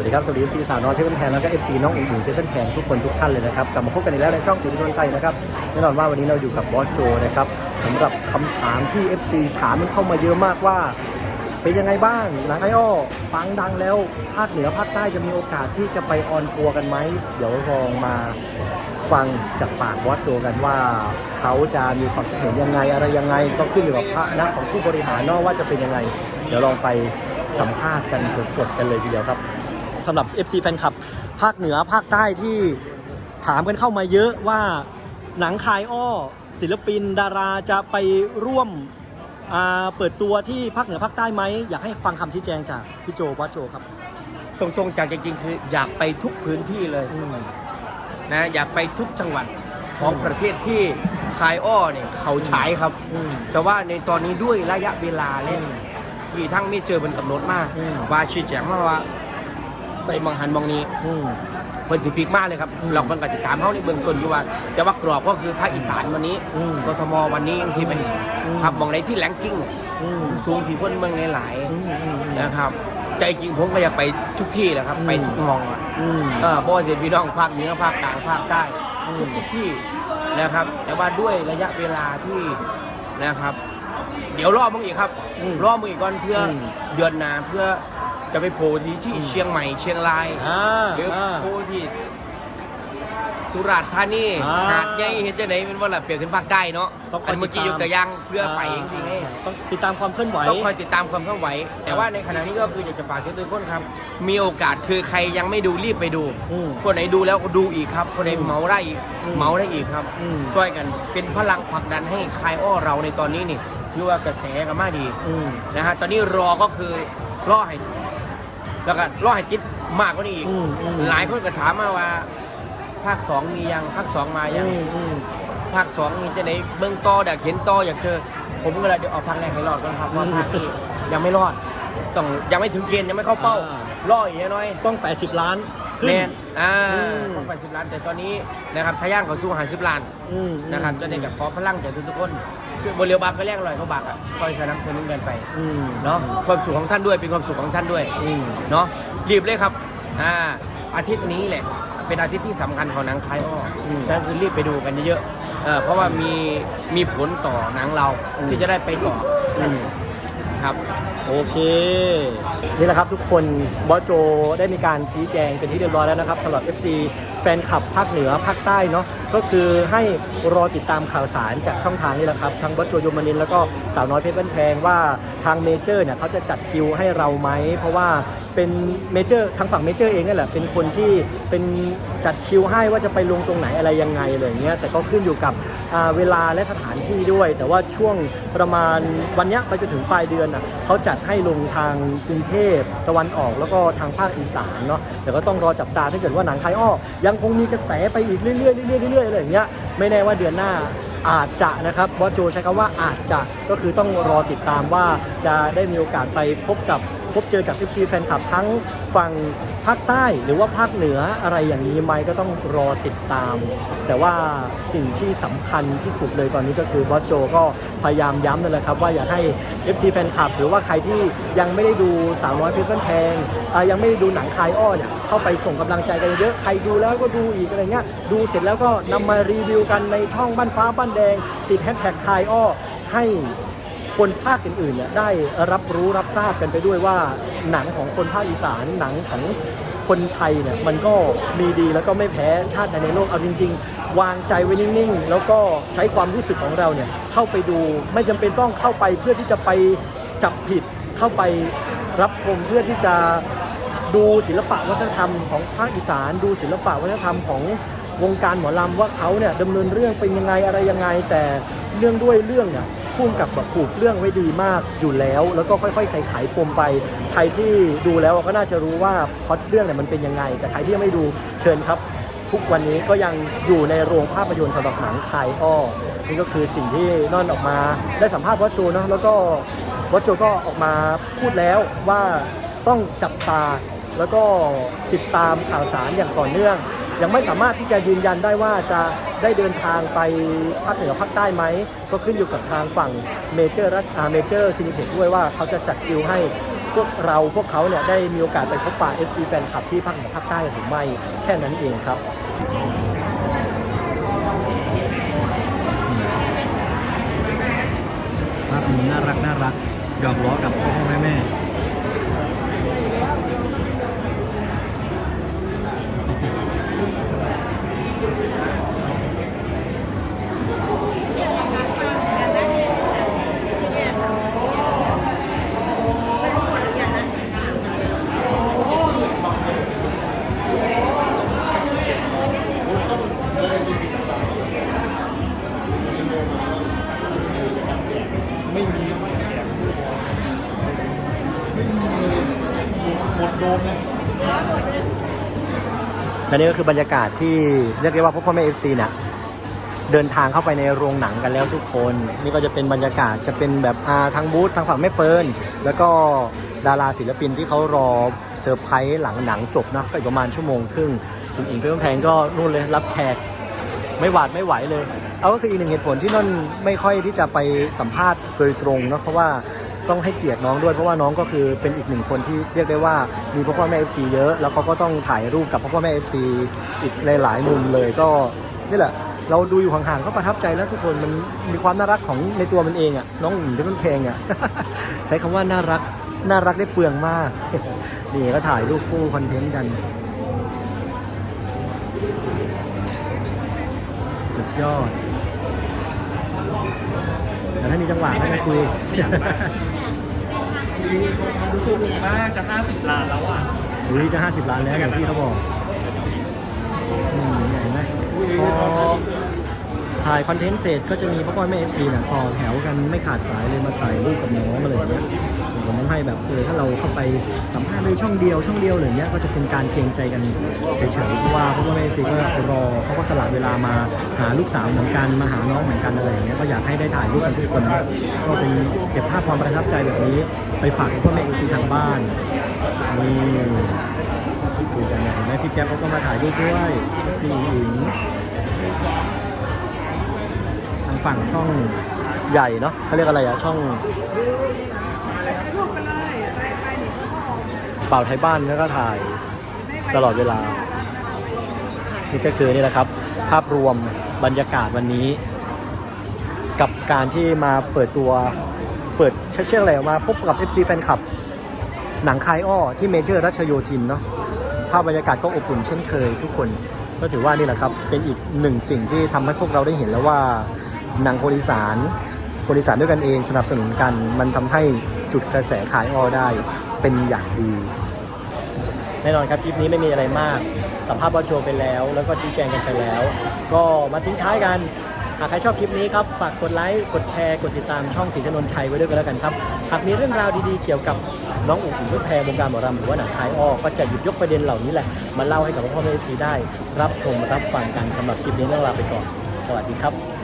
วัสดีครับ สวัสดีเอฟซีสาวน้อยเพชรบ้านแพงแล้วก็เอฟซีน้องอุ๋งอิ๋งเพชรบ้านแพงทุกคนทุกท่านเลยนะครับ กลับมาพบกันอีกแล้วในช่องสีนวลชัยนะครับ แน่นอนว่าวันนี้เราอยู่กับบอสโจนะครับสำหรับคำถามที่ FC ถามมันเข้ามาเยอะมากว่า เป็นยังไงบ้างหนังไออ้อปังดังแล้วภาคเหนือภาคใต้จะมีโอกาสที่จะไปออนทัวร์กันไหม เดี๋ยวลองมาฟังจากปากบอสโจกันว่า เขาจะมีความคิดเห็นยังไงอะไรยังไง ก็ขึ้นอยู่กับพระนักของผู้บริหารนอะว่าจะเป็นยังไง เดี๋ยวลองไปสัมภาษณ์กันสดๆกันเลยทีเดียวครับ สำหรับ FC แฟนคลับ ภาคเหนือภาคใต้ที่ถามกันเข้ามาเยอะว่าหนังคายอ้อ ศิลปินดาราจะไปร่วมอ่าเปิดตัวที่ภาคเหนือภาคใต้ไหม อยากให้ฟังคำชี้แจงจากพี่โจวัดโจครับ ตรงๆจากจริงๆคืออยากไปทุกพื้นที่เลยอืมนะอยากไปทุกจังหวัดของอืมประเทศที่คายอ้อเนี่ยเขาฉายครับอืมแต่ว่าในตอนนี้ด้วยระยะเวลาอืเล่นมที่ทั้งไม่เจอเป็นกำหนดมากอืมว่าชี้แจงมาว่า ไปมองหันมองนี้อืม เพิ่นสิฟิกมากเลยครับอืมเราเพิ่นก็จะตามเฮาในเบื้องต้นอยู่ว่า แต่ว่ากรอบก็คือภาคอีสานวันนี้อืมกทมวันนี้ยังสิเป็นอืม ครับมองในที่แรงกิ้งอืมสูงที่เพิ่นเมืองในหลายอืมอืมนะครับ ใจจริงผมก็อยากไปทุกที่แหละครับ อืม ไปทุกมองอะ อืม เออเพราะว่าเสียพี่น้องภาคเหนือภาคกลางภาคใต้อืม ทุกทุกที่นะครับ แต่ว่าด้วยระยะเวลาที่นะครับ เดี๋ยวรอมึงอีกครับ อืมรอมึงอีกก่อนเพื่ออม เดือนหน้าเพื่อ จะไปโผล่ที่ที่เชียงใหม่เชียงรายอ่าหรืออ่าโผล่ที่สุราษฎร์ธานีอ่าหาดใหญ่เห็นจะไหนเป็นว่าละเปรียบถึงภาคใต้เนาะต้องคอยอันเมื่อกี้ติดตามยกตัวอย่างเพื่อไปจริงๆให้ ต้องติดตามความเคลื่อนไหว ต้องคอยติดตามความเคลื่อนไหว แต่ว่าในขณะนี้ก็คืออยากจะฝากทุกคนครับ มีโอกาสคือใครยังไม่ดูรีบไปดู อืมคนไหนดูแล้วก็ดูอีกครับ คนไหนอืมเหมาได้อีกอืมเหมาได้อีกครับอืม ช่วยกันเป็นพลังผลักดันให้คลายอ้อเราในตอนนี้นี่คือว่ากระแสก็มาดีอืมนะฮะตอนนี้รอก็คือรอให้ แล้วก็รอให้ติดมากกว่านี้อีก อืมอืม หลายคนก็ถามมาว่า ภาคสองมียังภาคสองมายัง อืมอืม ภาคสองมีจะไหนเบื้องต่ออยากเห็นต่ออยากเจอผมก็เลยเดี๋ยวเอาภาคแรกให้รอดก่อนครับเพราะภาคนี้ยังไม่รอด ต้องยังไม่ถึงเกณฑ์ยังไม่เข้าเป้าอ่า รออีกน้อย ต้อง 80 ล้าน ขึ้นแน่นอ่าอืมต้องไปสิบล้าน แต่ตอนนี้นะครับทะย่างเขาสู้หาสิบล้าน อืมนะครับจะได้กับขอพลังจากทุกๆคน คือบนเรือบาก็แรกลอยเขาบากอะคอยสนับสนุนกันไปอืม เนาะความสุขของท่านด้วยเป็นความสุขของท่านด้วยอืม เนาะรีบเลยครับอ่าอาทิตย์นี้แหละ เป็นอาทิตย์ที่สำคัญของหนังไทยอ้ออมฉะนั้นคือรีบไปดูกันเยอะๆเออเพราะว่ามีมีผลต่อหนังเราอืมที่จะได้ไปต่ออม ครับ โอเค นี่แหละครับทุกคนบอสโจได้มีการชี้แจงเป็นที่เรียบร้อยแล้วนะครับสำหรับ FC แฟนคลับภาคเหนือภาคใต้เนาะก็คือให้รอติดตามข่าวสารจากช่องทางนี้แหละครับทางบอสโจโยมานินแล้วก็สาวน้อยเพชรบ้านแพงว่าทางเมเจอร์เนี่ยเขาจะจัดคิวให้เราไหม เพราะว่าเป็นเมเจอร์ทางฝั่งเมเจอร์เองนี่แหละเป็นคนที่เป็นจัดคิวให้ว่าจะไปลงตรงไหนอะไรยังไงอะไรอย่างเงี้ยแต่ก็ขึ้นอยู่กับเวลาและสถานที่ด้วย แต่ว่าช่วงประมาณวันนี้ไปจนถึงปลายเดือนอะเขาจัดให้ลงทางกรุงเทพตะวันออกแล้วก็ทางภาคอีสานเนาะแต่ก็ต้องรอจับตาถ้าเกิดว่าหนังไทยอ้อยังคงมีกระแสไปอีกเรื่อยๆเรื่อยๆเรื่อยๆอะไรอย่างเงี้ยไม่แน่ว่าเดือนหน้าอาจจะนะครับบอสโจใช้คำว่าอาจจะก็คือต้องรอติดตามว่าจะได้มีโอกาสไปพบกับ พบเจอกับ FC แฟนคลับทั้งฝั่งภาคใต้หรือว่าภาคเหนืออะไรอย่างนี้ไหมก็ต้องรอติดตาม แต่ว่าสิ่งที่สำคัญที่สุดเลยตอนนี้ก็คือบอสโจก็พยายามย้ำนั่นแหละครับ ว่าอยากให้ FC แฟนคลับ หรือว่าใครที่ยังไม่ได้ดูสาวน้อยเพชรบ้านแพงอ่ายังไม่ได้ดูหนังคายอ้อเนี่ยเข้าไปส่งกำลังใจกันเยอะใครดูแล้วก็ดูอีกอะไรเงี้ยดูเสร็จแล้วก็นำมารีวิวกันในช่องบ้านฟ้าบ้านแดง ติดแฮชแท็กคายอ้อให้ คนภาคอื่นๆเนี่ยได้รับรู้รับทราบกันไปด้วยว่าหนังของคนภาคอีสานหนังของคนไทยเนี่ยมันก็มีดีแล้วก็ไม่แพ้ชาติใดในโลกเอาจริง ๆ วางใจไว้นิ่งๆ แล้วก็ใช้ความรู้สึกของเราเนี่ยเข้าไปดูไม่จำเป็นต้องเข้าไปเพื่อที่จะไปจับผิดเข้าไปรับชมเพื่อที่จะดูศิลปะวัฒนธรรมของภาคอีสาน ดูศิลปะวัฒนธรรมของวงการหมอลำว่าเขาเนี่ยดำเนินเรื่องเป็นยังไงอะไรยังไง แต่เรื่องด้วยเรื่องเนี่ย พุ่มกับแบบผูกเรื่องไว้ดีมากอยู่แล้ว แล้วก็ค่อยๆไขไขปมไป ใครที่ดูแล้วก็น่าจะรู้ว่าพล็อตเรื่องเนี่ยมันเป็นยังไง แต่ใครที่ยังไม่ดูเชิญครับ ทุกวันนี้ก็ยังอยู่ในโรงภาพยนตร์สำหรับหนังคายอ้อนี่ก็คือสิ่งที่นอนออกมาได้สัมภาษณ์วัดโจเนอะแล้วก็วัดโจก็ออกมาพูดแล้วว่าต้องจับตาแล้วก็ติดตามข่าวสารอย่างต่อเนื่อง ยังไม่สามารถที่จะยืนยันได้ว่าจะได้เดินทางไปภาคเหนือภาคใต้ไหม ก็ขึ้นอยู่กับทางฝั่งเมเจอร์รัฐเมเจอร์ซินิเพ็กด้วยว่าเขาจะจัดคิวให้พวกเราพวกเขาเนี่ยได้มีโอกาสไปพบปะ FC แฟนคลับที่ภาคเหนือภาคใต้หรือไม่แค่นั้นเองครับภาพนี้น่ารักน่ารักหยอกล้อกับพ่อพ่อแม่แม่ และนี่ก็คือบรรยากาศที่เรียกได้ว่าพวกพ่อแม่เอฟซีเนี่ยเดินทางเข้าไปในโรงหนังกันแล้วทุกคน นี่ก็จะเป็นบรรยากาศจะเป็นแบบอาทางบูธทางฝั่งแม่เฟิร์นแล้วก็ดาราศิลปินที่เขารอเซอร์ไพรส์หลังหนังจบนะก็อีกประมาณชั่วโมงครึ่งคุณอิงเพื่อนแพงก็นู่นเลยรับแขกไม่หวาดไม่ไหวเลย เอาก็คืออีกหนึ่งเหตุผลที่นนไม่ค่อยที่จะไปสัมภาษณ์โดยตรงเนาะเพราะว่า ต้องให้เกียรติน้องด้วยเพราะว่าน้องก็คือเป็นอีกหนึ่งคนที่เรียกได้ว่ามีพ่อพ่อแม่เอฟซีเยอะ แล้วเขาก็ต้องถ่ายรูปกับพ่อพ่อแม่เอฟซีอีกหลายๆมุมเลยก็นี่แหละเราดูอยู่ห่างๆก็ประทับใจแล้วทุกคนมันมีความน่ารักของในตัวมันเองอะน้องหญิงที่มันเพลงอะใช้คำว่าน่ารักน่ารักได้เปลืองมากนี่ก็ถ่ายรูปคู่คอนเทนต์กันสุดยอดแต่ถ้ามีจังหวะก็จะคุย สึกมากจะ50ล้านแล้วอะอุ้ยจะ 50 ล้านแล้วอย่างที่เขาบอกอืมใหญ่ไหมพอถ่ายคอนเทนต์เสร็จก็จะมีพ่อพ่อแม่เอฟซีเนี่ยต่อแถวกันไม่ขาดสายเลยมาถ่ายรูปกับน้องอะไรอย่างเงี้ย ผมทำให้แบบเออถ้าเราเข้าไปสัมภาษณ์เลยช่องเดียวช่องเดียวอะไรเงี้ยก็จะเป็นการเกรงใจกันเฉยๆเพราะว่าพ่อแม่ซีก็รอเขาก็สละเวลามาหาลูกสาวเหมือนกันมาหาน้องเหมือนกันอะไรอย่างเงี้ยก็อยากให้ได้ถ่ายรูปกันทุกคนก็เป็นเก็บภาพความประทับใจแบบนี้ ไปฝากพ่อแม่เอซีทางบ้านนี่คุยกันนะเห็นไหมพี่แก๊ปเขาก็มาถ่ายรูปด้วยซีอิงทางฝั่งช่องใหญ่เนาะเขาเรียกอะไรอะช่อง เป่าไทยบ้านแล้วก็ถ่ายตลอดเวลา นี่ก็คือนี่แหละครับ ภาพรวมบรรยากาศวันนี้ กับการที่มาเปิดตัวเปิดเชื่ออะไรมาพบกับ FC แฟนคลับ หนังคายอ้อที่เมเจอร์รัชโยธินเนาะภาพบรรยากาศก็อบอุ่นเช่นเคยทุกคนก็ถือว่านี่แหละครับเป็นอีกหนึ่งสิ่งที่ทำให้พวกเราได้เห็นแล้วว่าหนังคนอีสานคนอีสานด้วยกันเองสนับสนุนกัน มันทำให้จุดกระแสขายออได้ เป็นอย่างดี แน่นอนครับคลิปนี้ไม่มีอะไรมาก สัมภาษณ์บอลโจไปแล้ว แล้วก็ชี้แจงกันไปแล้ว ก็มาทิ้งท้ายกันหากใครชอบคลิปนี้ครับ ฝากกดไลค์ กดแชร์ กดติดตามช่องสีถนนชัยไว้ด้วยกันแล้วกันครับ หากมีเรื่องราวดีๆ เกี่ยวกับน้องอุ๋งอิ๋งเพื่อแพรวงการหมอรำหรือว่าหนังคายอ้อก็จะหยิบยกประเด็นเหล่านี้แหละ มาเล่าให้กับพ่อแม่เอฟซีได้ รับชมรับฟังกันสำหรับคลิปนี้ต้องลาไปก่อน สวัสดีครับ